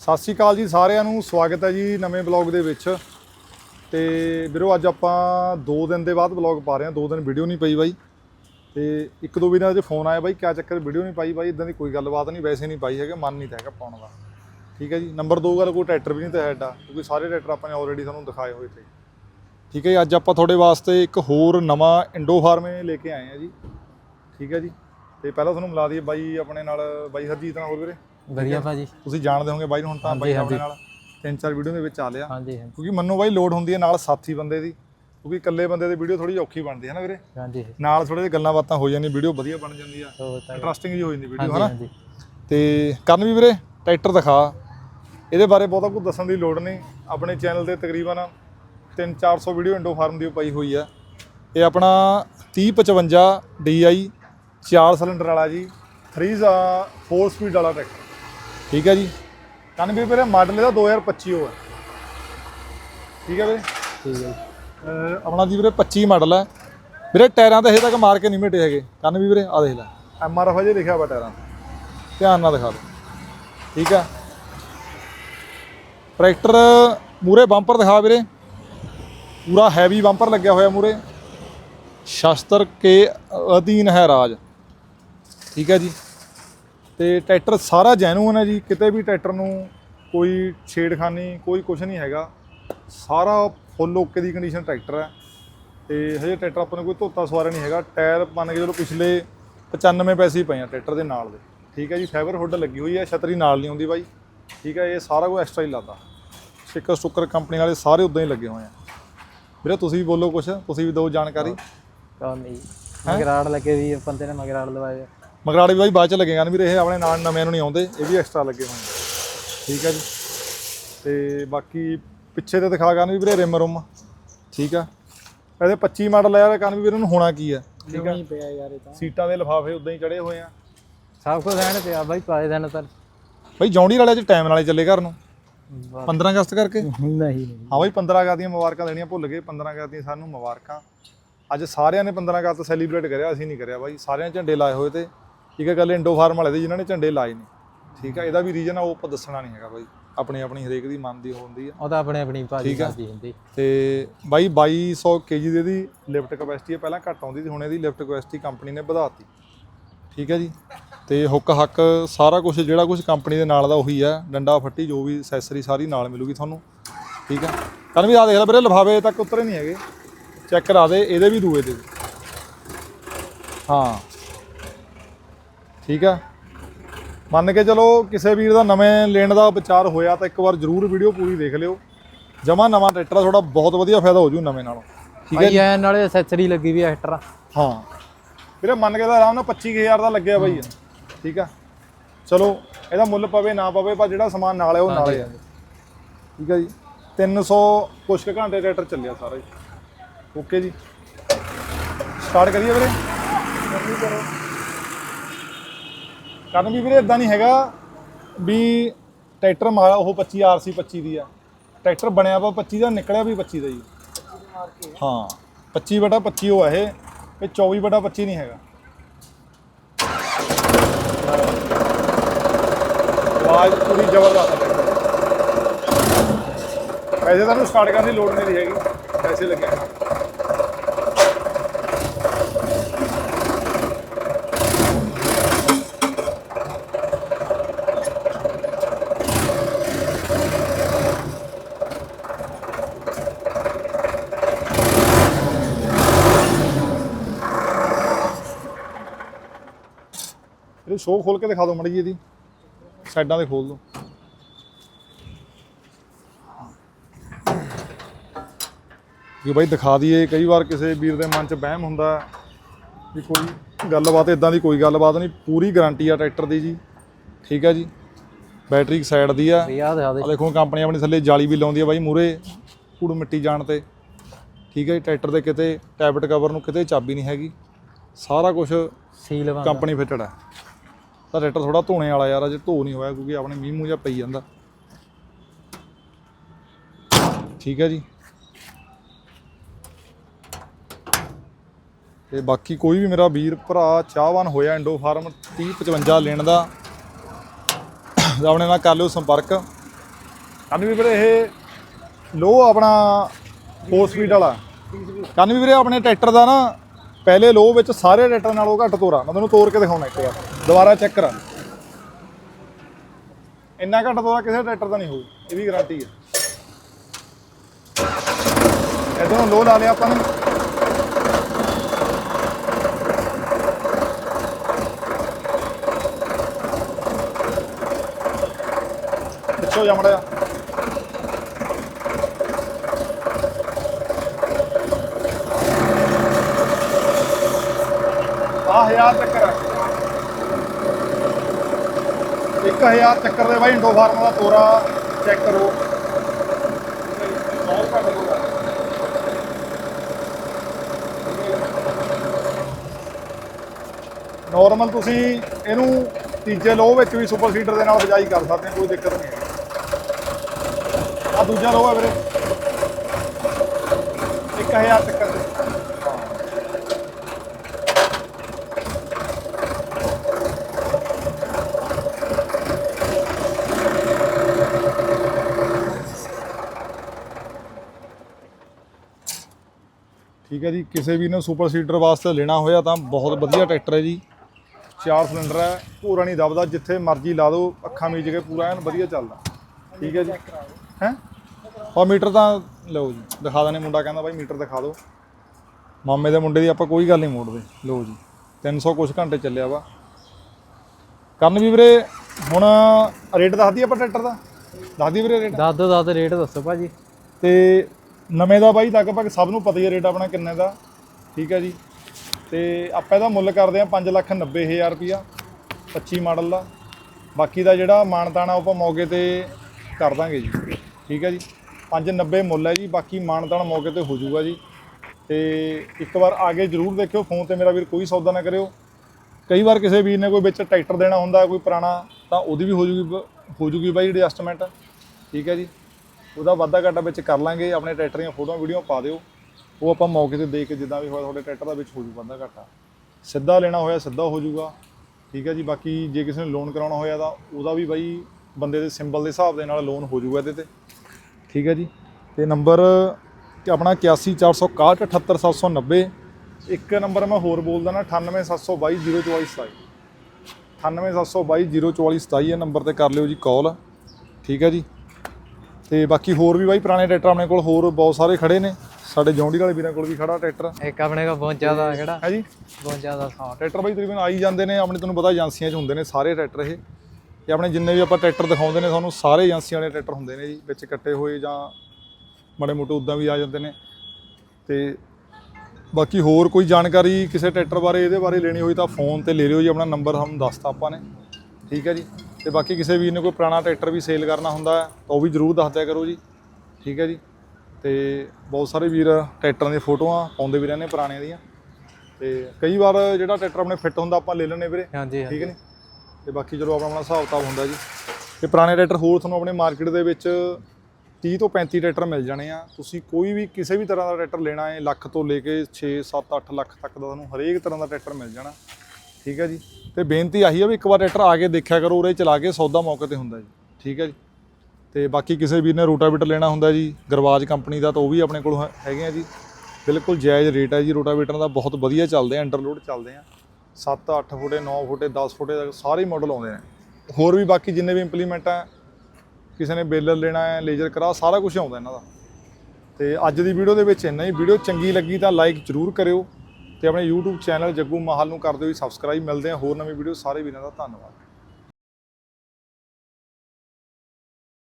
ਸਤਿ ਸ਼੍ਰੀ ਅਕਾਲ ਜੀ ਸਾਰਿਆਂ ਨੂੰ, ਸਵਾਗਤ ਹੈ ਜੀ ਨਵੇਂ ਬਲੌਗ ਦੇ ਵਿੱਚ। ਤੇ ਵੀਰੋ, ਅੱਜ ਆਪਾਂ 2 ਦਿਨ ਦੇ ਬਾਅਦ ਬਲੌਗ ਪਾ ਰਹੇ ਹਾਂ 2 ਦਿਨ ਵੀਡੀਓ ਨਹੀਂ ਪਈ ਬਾਈ। ਤੇ ਇੱਕ ਦੋ ਵੀਰਾਂ ਦੇ ਫੋਨ ਆਇਆ ਬਾਈ, ਕਿਆ ਚੱਕਰ ਵੀਡੀਓ ਨਹੀਂ ਪਾਈ ਬਾਈ ਇਦਾਂ ਦੀ ਕੋਈ ਗੱਲਬਾਤ ਨਹੀਂ, ਵੈਸੇ ਨਹੀਂ ਪਾਈ ਹੈਗਾ, ਮਨ ਨਹੀਂ ਤਾਂ ਹੈਗਾ ਪਾਉਣ ਦਾ। ਠੀਕ ਹੈ ਜੀ ਨੰਬਰ 2 ਗੱਲ ਕੋਈ ਟਰੈਕਟਰ ਵੀ ਨਹੀਂ ਤਾਂ ਹੈਡਾ ਕਿਉਂਕਿ ਸਾਰੇ ਟਰੈਕਟਰ ਆਪਾਂ ਨੇ ਆਲਰੇਡੀ ਤੁਹਾਨੂੰ ਦਿਖਾਏ ਹੋਏ ਤੇ। ਠੀਕ ਹੈ ਜੀ, ਅੱਜ ਆਪਾਂ ਤੁਹਾਡੇ ਵਾਸਤੇ ਇੱਕ ਹੋਰ ਨਵਾਂ ਇੰਡੋ ਫਾਰਮੇ ਲੈ ਕੇ ਆਏ ਹਾਂ ਜੀ। ਠੀਕ ਹੈ ਜੀ, ਤੇ ਪਹਿਲਾਂ ਤੁਹਾਨੂੰ ਮਿਲਾ ਦਈਏ ਬਾਈ ਆਪਣੇ ਨਾਲ, ਬਾਈ ਹਰਜੀਤ ਨਾਲ ਹੋਰ ਵੀਰੇ। ਵਧੀਆ ਭਾਜੀ। ਤੁਸੀਂ ਜਾਣਦੇ ਹੋਵੋਗੇ ਬਾਈ ਨੂੰ ਹੁਣ ਤਾਂ ਬਾਈ ਆਪਣੇ ਨਾਲ ਤਿੰਨ ਚਾਰ ਵੀਡੀਓ ਦੇ ਵਿੱਚ ਆ ਲਿਆ। ਹਾਂਜੀ ਹਾਂਜੀ। ਕਿਉਂਕਿ ਮੰਨੋ ਬਾਈ ਲੋਡ ਹੁੰਦੀ ਹੈ ਨਾਲ ਸਾਥੀ ਬੰਦੇ ਦੀ। ਕਿਉਂਕਿ ਇਕੱਲੇ ਬੰਦੇ ਦੀ ਵੀਡੀਓ ਥੋੜੀ ਔਖੀ ਬਣਦੀ ਹੈ ਨਾ ਵੀਰੇ? ਹਾਂਜੀ। ਨਾਲ ਥੋੜੇ ਜਿਹੇ ਗੱਲਾਂ ਬਾਤਾਂ ਹੋ ਜਾਂਦੀਆਂ ਵੀਡੀਓ ਵਧੀਆ ਬਣ ਜਾਂਦੀ ਆ। ਇੰਟਰਸਟਿੰਗ ਜੀ ਹੋ। ਜਾਂਦੀ ਵੀਡੀਓ ਹਨਾ? ਤੇ ਕਰਨ ਵੀ ਵੀਰੇ ਟਰੈਕਟਰ ਦਿਖਾ। ਇਹਦੇ ਬਾਰੇ ਬਹੁਤਾ ਕੁਝ ਦੱਸਣ ਦੀ ਲੋੜ ਨਹੀਂ। ਆਪਣੇ ਚੈਨਲ ਤੇ ਤਕਰੀਬਨ 3-400 ਵੀਡੀਓ ਇੰਡੋ ਫਾਰਮ ਦੀ ਪਈ ਹੋਈ ਆ। ਇਹ ਆਪਣਾ 3055 DI 4 ਸਿਲੰਡਰ ਵਾਲਾ ਜੀ। 3 4 ਸਪੀਡ ਵਾਲਾ ਟਰੈਕਟਰ। ਠੀਕ ਹੈ ਜੀ। ਕੰਨ ਵੀ ਵੀਰੇ ਮਾਡਲ ਇਹਦਾ 2025 ਉਹ ਹੈ। ਠੀਕ ਹੈ ਵੀਰੇ? ਠੀਕ ਹੈ। ਅਹ ਆਪਣਾ ਜੀ ਵੀਰੇ 25 ਮਾਡਲ ਹੈ। ਵੀਰੇ ਟਾਇਰਾਂ ਤੇ ਹਜੇ ਤੱਕ ਮਾਰ ਕੇ ਨਹੀਂ ਮਿਟੇ ਹੈਗੇ। ਕੰਨ ਵੀ ਵੀਰੇ ਆ ਦੇਖ ਲੈ। ਐਮ ਆਰ ਐਫ ਜੇ ਲਿਖਿਆ ਵਾ ਟਾਇਰਾਂ। ਤੇ ਧਿਆਨ ਨਾਲ ਦਿਖਾ ਲਓ ਠੀਕ ਆ ਟਰੈਕਟਰ ਮੂਰੇ ਬੰਪਰ ਦਿਖਾ ਵੀਰੇ। ਪੂਰਾ ਹੈਵੀ ਬੰਪਰ ਲੱਗਿਆ ਹੋਇਆ ਮੂਰੇ। ਸ਼ਸਤਰ ਕੇ ਅਧੀਨ ਹੈ ਰਾਜ। ਠੀਕ ਹੈ ਜੀ। ਤੇ ਟਰੈਕਟਰ ਸਾਰਾ ਜੈਨੂਨ ਹੈ ਜੀ ਕਿਤੇ ਵੀ ਟਰੈਕਟਰ ਨੂੰ ਕੋਈ ਛੇੜਖਾਨੀ ਕੋਈ ਕੁਝ ਨਹੀਂ ਹੈਗਾ। ਸਾਰਾ ਫੁੱਲ ਓਕੇ ਦੀ ਕੰਡੀਸ਼ਨ ਟਰੈਕਟਰ ਹੈ। ਤੇ ਹਜੇ ਟਰੈਕਟਰ ਆਪਾਂ ਨੂੰ ਕੋਈ ਧੋਤਾ ਸਵਾਰਿਆ ਨਹੀਂ ਹੈਗਾ। ਟਾਇਰ ਮੰਨ ਕੇ ਚਲੋ ਪਿਛਲੇ 95 ਪੈਸੇ ਹੀ ਪਏ ਆ ਟਰੈਕਟਰ ਦੇ ਨਾਲ ਦੇ। ਠੀਕ ਹੈ ਜੀ ਫਾਈਬਰ ਹੁੱਡ ਲੱਗੀ ਹੋਈ ਹੈ ਛਤਰੀ ਨਾਲ ਨਹੀਂ ਆਉਂਦੀ ਬਾਈ। ਠੀਕ ਹੈ ਇਹ ਸਾਰਾ ਕੁਝ ਐਕਸਟਰਾ ਹੀ ਲਾਤਾ। ਸਟicker ਸਟੁੱਕਰ ਕੰਪਨੀ ਵਾਲੇ ਸਾਰੇ ਉਦਾਂ ਹੀ ਲੱਗੇ ਹੋਏ ਆ। ਵੀਰੇ ਤੁਸੀਂ ਵੀ ਬੋਲੋ ਕੁਝ ਤੁਸੀਂ ਵੀ ਦਿਓ ਜਾਣਕਾਰੀ। ਕੌਣ ਨਹੀਂ। ਮਗਰਾੜ ਲੱਗੇ ਵੀ ਬੰਦੇ ਨੇ ਮਗਰਾੜ ਲਵਾਏ। ਮਗਰਾੜੇ ਵੀ ਬਾਈ ਬਾਅਦ ਚ ਲੱਗੇਗਾ ਨਾ ਵੀਰੇ ਇਹ ਆਪਣੇ ਨਾਲ ਨਵੇਂ ਨੂੰ ਨਹੀਂ ਆਉਂਦੇ ਇਹ ਵੀ ਐਕਸਟਰਾ ਲੱਗੇ ਹੋਏ ਨੇ। ਠੀਕ ਹੈ ਜੀ। ਤੇ ਬਾਕੀ ਪਿੱਛੇ ਤੇ ਦਿਖਾ ਕਰਨ ਵੀ ਵੀਰੇ ਰਿਮ ਰੁਮ ਠੀਕ ਆ। ਇਹਦੇ 25 ਮਾਡਲ ਆ ਕੰਨ ਵੀ ਵੀਰੇ ਨੂੰ ਹੋਣਾ ਕੀ ਆ। ਠੀਕ ਆ। ਨਹੀਂ ਪਿਆ ਯਾਰ ਇਹ ਤਾਂ। ਸੀਟਾਂ ਦੇ ਲਿਫਾਫੇ ਉਦਾਂ ਹੀ ਚੜੇ ਹੋਏ ਆ। ਸਭ ਕੁਝ ਰਹਿਣ ਪਿਆ ਬਾਈ ਪਾਏ ਦੇਣ ਤਾਂ। ਬਾਈ ਜੌਂਡੀ ਵਾਲੇ ਚ ਟਾਈਮ ਨਾਲੇ ਚੱਲੇ ਘਰ ਨੂੰ। 15 ਅਗਸਤ ਕਰਕੇ? ਨਹੀਂ ਨਹੀਂ ਹਾਂ ਬਾਈ 15 ਅਗਸਤ ਦੀਆਂ ਮੁਬਾਰਕਾਂ ਦੇਣੀਆਂ ਭੁੱਲ ਗਏ। 15 ਅਗਸਤ ਦੀਆਂ ਸਾਨੂੰ ਮੁਬਾਰਕਾਂ। ਅੱਜ ਸਾਰਿਆਂ ਨੇ 15 ਅਗਸਤ ਸੈਲੀਬ੍ਰੇਟ ਕਰਿਆ ਅਸੀਂ ਨਹੀਂ ਕਰਿਆ ਬਾਈ। ਸਾਰਿਆਂ ਝੰਡੇ ਲਾਏ ਹੋਏ ਤੇ। ਠੀਕ ਹੈ ਗੱਲ ਇੰਡੋ ਫਾਰਮ ਵਾਲੇ ਦੇ ਜਿਨ੍ਹਾਂ ਨੇ ਝੰਡੇ ਲਾਏ ਨੇ। ਠੀਕ ਹੈ ਇਹਦਾ ਵੀ ਰੀਜਨ ਆ ਉਹ ਆਪਾਂ ਦੱਸਣਾ ਨਹੀਂ ਹੈਗਾ ਬਾਈ। ਆਪਣੀ ਆਪਣੀ ਹਰੇਕ ਦੀ ਮਨ ਦੀ ਹੁੰਦੀ ਆ। ਉਹ ਤਾਂ ਆਪਣੇ ਆਪਣੀ ਭਾਜੀ ਕਰਦੀ ਹੁੰਦੀ। ਤੇ ਬਾਈ 2200 ਕੇਜੀ ਦੀ ਇਹਦੀ ਲਿਫਟ ਕਪੈਸਿਟੀ ਹੈ ਪਹਿਲਾਂ ਘੱਟ ਆਉਂਦੀ ਸੀ ਹੁਣ ਇਹਦੀ ਲਿਫਟ ਕਪੈਸਿਟੀ ਕੰਪਨੀ ਨੇ ਵਧਾਤੀ। ਠੀਕ ਹੈ ਜੀ। ਤੇ ਹੁੱਕ ਹੱਕ ਸਾਰਾ ਕੁਝ ਜਿਹੜਾ ਕੁਝ ਕੰਪਨੀ ਦੇ ਨਾਲ ਦਾ ਉਹੀ ਹੈ ਡੰਡਾ ਫੱਟੀ ਜੋ ਵੀ ਐਕਸੈਸਰੀ ਸਾਰੀ ਨਾਲ ਮਿਲੂਗੀ ਤੁਹਾਨੂੰ। ਠੀਕ ਹੈ। ਕਰਨ ਵੀ ਆ ਦੇਖ ਲੈ ਵੀਰੇ ਲਿਫਾਫੇ ਤੱਕ ਉਤਰੇ ਨਹੀਂ ਹੈਗੇ। ਚੈੱਕ ਕਰਾ ਦੇ ਇਹਦੇ ਵੀ ਦੂਏ ਦੇ। ਵੀ। ਹਾਂ। ਠੀਕ ਆ? ਮੰਨ ਕੇ ਚਲੋ ਕਿਸੇ ਵੀਰ ਦਾ ਨਵੇਂ ਲੈਣ ਦਾ ਵਿਚਾਰ ਹੋਇਆ ਤਾਂ ਇੱਕ ਵਾਰ ਜਰੂਰ ਵੀਡੀਓ ਪੂਰੀ ਦੇਖ ਲਿਓ। ਜਮਾ ਨਵਾਂ ਟਰੈਕਟਰ ਆ ਤੁਹਾਡਾ ਬਹੁਤ ਵਧੀਆ ਫਾਇਦਾ ਹੋ ਜੂ ਨਵੇਂ ਨਾਲੋਂ। ਠੀਕ ਹੈ ਭਾਈ ਐ ਨਾਲੇ ਅਸੈਸਰੀ ਲੱਗੀ ਵੀ ਐਕਟਰ ਹਾਂ। ਵੀਰੇ ਮੰਨ ਕੇ ਤਾਂ ਆਰਾਮ ਨਾਲ 25000 ਦਾ ਲੱਗਿਆ ਬਾਈ। ਠੀਕ ਆ? ਚਲੋ ਇਹਦਾ ਮੁੱਲ ਪਵੇ ਨਾ ਪਵੇ ਪਰ ਜਿਹੜਾ ਸਮਾਨ ਨਾਲ ਹੈ ਉਹ ਨਾਲ ਹੈ ਠੀਕ ਆ ਜੀ? 300 ਕੁਛ ਕੁ ਘੰਟੇ ਟਰੈਕਟਰ ਚੱਲਿਆ ਸਾਰਾ ਜੀ। ਓਕੇ ਜੀ। ਸਟਾਰਟ ਕਰੀਏ ਵੀਰੇ। ਕਰਨ ਵੀ ਵੀਰੇ ਇਦਾਂ ਨਹੀਂ ਹੈਗਾ ਵੀ ਟਰੈਕਟਰ ਮਾਰਾ ਉਹ 25 ਆਰਸੀ 25 ਦੀ ਆ। ਟਰੈਕਟਰ ਬਣਿਆ ਵਾ 25 ਦਾ, ਨਿਕਲਿਆ ਵੀ 25 ਦਾ ਜੀ। ਹਾਂ 25 ਬਟਾ 25 ਉਹ ਆ ਇਹ ਇਹ 24 ਬਟਾ 25 ਨਹੀਂ ਹੈਗਾ। ਆਵਾਜ਼ ਪੂਰੀ ਜ਼ਬਰਦਸਤ ਹੈ ਪੈਸੇ ਤੁਹਾਨੂੰ ਸਟਾਰਟ ਕਰਨ ਦੀ ਲੋੜ ਨਹੀਂ ਰਹੀ ਹੈਗੀ, ਪੈਸੇ ਲੱਗੇ। ਸ਼ੋਅ ਖੋਲ ਕੇ ਦਿਖਾ ਦਿਓ ਮੜੀ ਜੀ ਇਹਦੀ। ਸਾਈਡਾਂ ਤੇ ਖੋਲ ਦਿਓ। ਕਿ ਬਾਈ ਦਿਖਾ ਦਈਏ ਕਈ ਵਾਰ ਕਿਸੇ ਵੀਰ ਦੇ ਮਨ 'ਚ ਵਹਿਮ ਹੁੰਦਾ ਵੀ ਕੋਈ ਗੱਲਬਾਤ ਇਦਾਂ ਦੀ ਕੋਈ ਗੱਲਬਾਤ ਨਹੀਂ ਪੂਰੀ ਗਾਰੰਟੀ ਆ ਟਰੈਕਟਰ ਦੀ ਜੀ। ਠੀਕ ਹੈ ਜੀ। ਬੈਟਰੀ ਸਾਈਡ ਦੀ ਆ। ਦਿਖਾ ਦੇ। ਆ ਦੇਖੋ ਕੰਪਨੀ ਆਪਣੀ ਥੱਲੇ ਜਾਲੀ ਵੀ ਲਾਉਂਦੀ ਆ ਬਾਈ ਮੂਰੇ ਕੂੜ ਮਿੱਟੀ ਜਾਣ ਤੇ। ਠੀਕ ਹੈ ਜੀ ਟਰੈਕਟਰ ਦੇ ਕਿਤੇ ਟੈਬਲੇਟ ਕਵਰ ਨੂੰ ਕਿਤੇ ਚਾਬੀ ਨਹੀਂ ਹੈਗੀ। ਸਾਰਾ ਕੁਝ ਸੀਲ ਕੰਪਨੀ ਫਿੱਟਡ ਹੈ ਤਾਂ ਟਰੈਕਟਰ ਥੋੜਾ ਧੋਣੇ ਵਾਲਾ ਯਾਰ, ਅਜੇ ਧੋ ਨਹੀਂ ਹੋਇਆ ਕਿਉਂਕਿ ਆਪਣੇ ਮੀਂਹ ਮੂੰਹ ਜਿਹਾ ਪਈ ਜਾਂਦਾ। ਠੀਕ ਹੈ ਜੀ। ਤੇ ਬਾਕੀ ਕੋਈ ਵੀ ਮੇਰਾ ਵੀਰ ਭਰਾ ਚਾਹਵਾਨ ਹੋਇਆ ਇੰਡੋ ਫਾਰਮ 3055 ਲੈਣ ਦਾ ਆਪਣੇ ਨਾਲ ਕਰ ਲਿਓ ਸੰਪਰਕ। ਕੰਨ ਵੀ ਵੀਰੇ ਇਹ ਲੋ ਆਪਣਾ 4 ਸਪੀਡ ਵਾਲਾ। ਕੰਨ ਵੀ ਵੀਰੇ ਆਪਣੇ ਟਰੈਕਟਰ ਦਾ ਨਾ, ਪਹਿਲੇ ਲੋ ਵਿੱਚ ਸਾਰੇ ਟਰੈਕਟਰ ਨਾਲੋਂ ਘੱਟ ਤੋਰਾ। ਮੈਂ ਤੁਹਾਨੂੰ ਤੋਰ ਕੇ ਦਿਖਾਉਣਾ ਇੱਕ ਵਾਰ। ਦੁਬਾਰਾ ਚੈੱਕ ਕਰਾਂ ਇੰਨਾ ਘੱਟ ਤੋਰਾ ਕਿਸੇ ਟਰੈਕਟਰ ਦਾ ਨਹੀਂ ਹੋਊ, ਇਹ ਵੀ ਗਾਰੰਟੀ ਹੈ ਇਧਰੋਂ ਲੋ ਲਾ ਲਿਆ ਆਪਾਂ ਨੇ। ਪਿੱਛੋਂ ਜਮੜਿਆ ਆ ਹਜ਼ਾਰ ਚੱਕਰ ਹੈ 1000 ਚੱਕਰ ਦੇ ਬਾਈ, ਇੰਡੋ ਫਾਰਮ ਦਾ ਤੋਰਾ ਚੈੱਕ ਕਰੋ। ਬਹੁਤ ਘੱਟ ਤੋਰਾ ਨਾਰਮਲ ਤੁਸੀਂ ਇਹਨੂੰ ਤੀਜੇ ਲੋਹ ਵਿੱਚ ਵੀ ਸੁਪਰ ਸੀਡਰ ਦੇ ਨਾਲ ਬਿਜਾਈ ਕਰ ਸਕਦੇ ਹੋ, ਕੋਈ ਦਿੱਕਤ ਨਹੀਂ ਹੈ। ਆ ਦੂਜਾ ਲੋਹ ਹੈ ਵੀਰੇ। 1000 ਚੱਕਰ ਠੀਕ ਹੈ ਜੀ ਕਿਸੇ ਵੀ ਨੇ ਸੁਪਰ ਸੀਡਰ ਵਾਸਤੇ ਲੈਣਾ ਹੋਇਆ ਤਾਂ ਬਹੁਤ ਵਧੀਆ ਟਰੈਕਟਰ ਹੈ ਜੀ। ਚਾਰ ਸਿਲੰਡਰ ਹੈ ਪੂਰਾ ਨਹੀਂ ਦਬਦਾ ਜਿੱਥੇ ਮਰਜ਼ੀ ਲਾ ਦਿਓ ਅੱਖਾਂ ਮੀਚ ਕੇ ਪੂਰਾ ਐਨ ਵਧੀਆ ਚੱਲਦਾ। ਠੀਕ ਹੈ ਜੀ। ਹੈ? ਆ ਮੀਟਰ ਤਾਂ ਲਓ ਜੀ ਦਿਖਾ ਦਨੇ ਮੁੰਡਾ ਕਹਿੰਦਾ ਬਾਈ ਮੀਟਰ ਦਿਖਾ ਦਿਓ। ਮਾਮੇ ਦੇ ਮੁੰਡੇ ਦੀ ਆਪਾਂ ਕੋਈ ਗੱਲ ਨਹੀਂ ਮੋੜਦੇ ਲਓ ਜੀ। 300 ਕੁਛ ਘੰਟੇ ਚੱਲਿਆ ਵਾ। ਕਰਨ ਵੀ ਵੀਰੇ ਹੁਣ ਰੇਟ ਦੱਸਦੀ ਆਪਾਂ ਟਰੈਕਟਰ ਦਾ? ਦੱਸਦੀ ਵੀਰੇ ਰੇਟ? ਦੱਸ ਦੋ ਦੱਸ ਰੇਟ ਦੱਸੋ ਭਾਜੀ। ਤੇ ਨਵੇਂ ਦਾ ਬਾਈ, ਲਗਭਗ ਸਭ ਨੂੰ ਪਤਾ ਹੀ ਹੈ ਰੇਟ ਆਪਣਾ ਕਿੰਨੇ ਦਾ। ਠੀਕ ਹੈ ਜੀ। ਤੇ ਆਪਾਂ ਇਹਦਾ ਮੁੱਲ ਕਰਦੇ ਆ 590000 ਰੁਪਿਆ 25 ਮਾਡਲ ਦਾ। ਬਾਕੀ ਦਾ ਜਿਹੜਾ ਮਾਨਤਾਣਾ ਆਪਾਂ ਮੌਕੇ ਤੇ ਕਰ ਦਾਂਗੇ ਜੀ। ਠੀਕ ਹੈ ਜੀ। 590 ਮੁੱਲ ਹੈ ਜੀ, ਬਾਕੀ ਮਾਨਤਾਨ ਮੌਕੇ ਤੇ ਹੋ ਜਾਊਗਾ ਜੀ। ਤੇ ਇੱਕ ਵਾਰ ਆਗੇ ਜਰੂਰ ਦੇਖਿਓ ਫੋਨ ਤੇ, ਮੇਰਾ ਵੀਰ ਕੋਈ ਸੌਦਾ ਨਾ ਕਰਿਓ। ਕਈ ਵਾਰ ਕਿਸੇ ਵੀਰ ਨੇ ਕੋਈ ਵਿੱਚ ਟਰੈਕਟਰ ਦੇਣਾ ਹੁੰਦਾ, ਕੋਈ ਪੁਰਾਣਾ, ਤਾਂ ਉਹਦੀ ਵੀ ਹੋ ਜੂਗੀ ਬ- ਹੋ ਜੂਗੀ ਬਾਈ ਐਡਜਸਟਮੈਂਟ ਠੀਕ ਹੈ ਜੀ। ਉਹਦਾ ਵਾਧਾ ਘਾਟਾ ਵਿੱਚ ਕਰ ਲਾਂਗੇ, ਆਪਣੇ ਟਰੈਕਟਰ ਦੀਆਂ ਫੋਟੋਆਂ ਵੀਡੀਓ ਪਾ ਦਿਓ। ਉਹ ਆਪਾਂ ਮੌਕੇ ਤੇ ਦੇਖ ਕੇ ਜਿੱਦਾਂ ਵੀ ਹੋਇਆ, ਤੁਹਾਡੇ ਟਰੈਕਟਰ ਦਾ ਵਿੱਚ ਹੋ ਜੂ ਵਾਧਾ ਘਾਟਾ। ਸਿੱਧਾ ਲੈਣਾ ਹੋਇਆ, ਸਿੱਧਾ ਹੋ ਜੂਗਾ। ਠੀਕ ਹੈ ਜੀ, ਬਾਕੀ ਜੇ ਕਿਸੇ ਨੇ ਲੋਨ ਕਰਾਉਣਾ ਹੋਇਆ ਤਾਂ ਉਹਦਾ ਵੀ ਬਾਈ ਬੰਦੇ ਦੇ ਸਿੰਬਲ ਦੇ ਹਿਸਾਬ ਦੇ ਨਾਲ ਲੋਨ ਹੋ ਜੂਗਾ ਇਹਦੇ ਤੇ। ਠੀਕ ਹੈ ਜੀ, ਤੇ ਨੰਬਰ ਕਿ ਆਪਣਾ 8146178790 ਇੱਕ ਨੰਬਰ ਮੈਂ ਹੋਰ ਬੋਲਦਾ ਨਾ 9872204427 9872204427 ਇਹ ਨੰਬਰ ਤੇ ਕਰ ਲਿਓ ਜੀ ਕਾਲ ਠੀਕ ਹੈ ਜੀ ਤੇ ਬਾਕੀ ਹੋਰ ਵੀ ਬਾਈ ਪੁਰਾਣੇ ਟਰੈਕਟਰ ਆਪਣੇ ਕੋਲ ਹੋਰ ਬਹੁਤ ਸਾਰੇ ਖੜੇ ਨੇ। ਸਾਡੇ ਜੌਂਡੀ ਵਾਲੇ ਵੀਰਾਂ ਕੋਲ ਵੀ ਖੜਾ ਟਰੈਕਟਰ। ਇੱਕ ਆਪਣੇ ਕੋਲ ਬਹੁਤ ਜ਼ਿਆਦਾ ਕਿਹੜਾ? ਹੈ ਜੀ? ਬਹੁਤ ਜ਼ਿਆਦਾ ਹਾਂ ਟਰੈਕਟਰ ਬਾਈ ਤਕਰੀਬਨ ਆਈ ਜਾਂਦੇ ਨੇ ਆਪਣੇ ਤੁਹਾਨੂੰ ਪਤਾ ਏਜੰਸੀਆਂ 'ਚ ਹੁੰਦੇ ਨੇ ਸਾਰੇ ਟਰੈਕਟਰ ਇਹ। ਤੇ ਆਪਣੇ ਜਿੰਨੇ ਵੀ ਆਪਾਂ ਟਰੈਕਟਰ ਦਿਖਾਉਂਦੇ ਨੇ ਤੁਹਾਨੂੰ ਸਾਰੇ ਏਜੰਸੀਆਂ ਵਾਲੇ ਟਰੈਕਟਰ ਹੁੰਦੇ ਨੇ ਜੀ ਵਿੱਚ ਕੱਟੇ ਹੋਏ ਜਾਂ ਮਾੜੇ ਮੋਟੇ ਉਦਾਂ ਵੀ ਆ ਜਾਂਦੇ ਨੇ। ਤੇ ਬਾਕੀ ਹੋਰ ਕੋਈ ਜਾਣਕਾਰੀ ਕਿਸੇ ਟਰੈਕਟਰ ਬਾਰੇ ਇਹਦੇ ਬਾਰੇ ਲੈਣੀ ਹੋਈ ਤਾਂ ਫੋਨ ਤੇ ਲੈ ਲਿਓ ਜੀ ਆਪਣਾ ਨੰਬਰ ਤੁਹਾਨੂੰ ਦੱਸਤਾ ਆਪਾਂ ਨੇ। ਠੀਕ ਹੈ ਜੀ। ਤੇ ਬਾਕੀ ਕਿਸੇ ਵੀਰ ਨੇ ਕੋਈ ਪੁਰਾਣਾ ਟਰੈਕਟਰ ਵੀ ਸੇਲ ਕਰਨਾ ਹੁੰਦਾ ਤਾਂ ਉਹ ਵੀ ਜਰੂਰ ਦੱਸ ਦਿਆ ਕਰੋ ਜੀ। ਠੀਕ ਹੈ ਜੀ। ਤੇ ਬਹੁਤ ਸਾਰੇ ਵੀਰ ਟਰੈਕਟਰਾਂ ਦੀਆਂ ਫੋਟੋਆਂ ਪਾਉਂਦੇ ਵੀ ਰਹਿੰਦੇ ਪੁਰਾਣਿਆਂ ਦੀਆਂ। ਤੇ ਕਈ ਵਾਰ ਜਿਹੜਾ ਟਰੈਕਟਰ ਆਪਣੇ ਫਿੱਟ ਹੁੰਦਾ ਆਪਾਂ ਲੈ ਲੈਂਦੇ ਵੀਰੇ। ਹਾਂਜੀ ਠੀਕ ਹੈ ਨੀ ਤੇ ਬਾਕੀ ਚਲੋ ਆਪਣਾ ਆਪਣਾ ਹਿਸਾਬ ਕਿਤਾਬ ਹੁੰਦਾ ਜੀ। ਤੇ ਪੁਰਾਣੇ ਟਰੈਕਟਰ ਹੋਰ ਤੁਹਾਨੂੰ ਆਪਣੇ ਮਾਰਕੀਟ ਦੇ ਵਿੱਚ 30 ਤੋਂ 35 ਟਰੈਕਟਰ ਮਿਲ ਜਾਣੇ ਆ। ਤੁਸੀਂ ਕੋਈ ਵੀ ਕਿਸੇ ਵੀ ਤਰ੍ਹਾਂ ਦਾ ਟਰੈਕਟਰ ਲੈਣਾ ਹੈ ਲੱਖ ਤੋਂ ਲੈ ਕੇ 6 7 8 ਲੱਖ ਤੱਕ ਦਾ ਤੁਹਾਨੂੰ ਹਰੇਕ ਤਰ੍ਹਾਂ ਦਾ ਟਰੈਕਟਰ ਮਿਲ ਜਾਣਾ। ਠੀਕ ਹੈ ਜੀ। ਤੇ ਬੇਨਤੀ ਆਹੀ ਹੈ ਵੀ ਇੱਕ ਵਾਰ ਟਰੈਕਟਰ ਆ ਕੇ ਦੇਖਿਆ ਕਰੋ, ਉਰੇ ਚਲਾ ਕੇ ਸੌਦਾ ਮੌਕੇ ਤੇ ਹੁੰਦਾ ਜੀ। ਠੀਕ ਹੈ ਜੀ। ਤੇ ਬਾਕੀ ਕਿਸੇ ਵੀਰ ਨੇ ਰੋਟਾਵੇਟਰ ਲੈਣਾ ਹੁੰਦਾ ਜੀ, ਗਰਵਾਜ ਕੰਪਨੀ ਦਾ, ਤਾਂ ਉਹ ਵੀ ਆਪਣੇ ਕੋਲ ਹੈ- ਹੈਗੇ ਆ ਜੀ। ਬਿਲਕੁਲ ਜਾਇਜ਼ ਰੇਟ ਹੈ ਜੀ ਰੋਟਾਵੇਟਰ ਦਾ, ਬਹੁਤ ਵਧੀਆ ਚੱਲਦੇ ਆ, ਅੰਡਰਲੋਡ ਚੱਲਦੇ ਆ। 7 8 ਫੁੱਟੇ 9 ਫੁੱਟੇ 10 ਫੁੱਟੇ ਤੱਕ ਸਾਰੇ ਮਾਡਲ ਆਉਂਦੇ ਨੇ। ਹੋਰ ਵੀ ਬਾਕੀ ਜਿੰਨੇ ਵੀ ਇੰਪਲੀਮੈਂਟ ਆ, ਕਿਸੇ ਨੇ ਬੇਲਰ ਲੈਣਾ ਹੈ ਲੇਜ਼ਰ ਕਰਾ, ਸਾਰਾ ਕੁਝ ਆਉਂਦਾ ਇਹਨਾਂ ਦਾ। ਤੇ ਅੱਜ ਦੀ ਵੀਡੀਓ ਦੇ ਵਿੱਚ ਇੰਨਾ ਹੀ। ਵੀਡੀਓ ਚੰਗੀ ਲੱਗੀ ਤਾਂ ਲਾਈਕ ਜ਼ਰੂਰ ਕਰਿਓ। ਤੇ ਆਪਣੇ YouTube ਚੈਨਲ ਜੱਗੂ ਮਾਹਲ ਨੂੰ ਕਰਦੇ ਹੋਏ ਸਬਸਕ੍ਰਾਈਬ ਮਿਲਦੇ ਹਾਂ ਹੋਰ ਨਵੀਂ ਵੀਡੀਓ ਸਾਰੇ ਵੀਰਾਂ ਦਾ ਧੰਨਵਾਦ।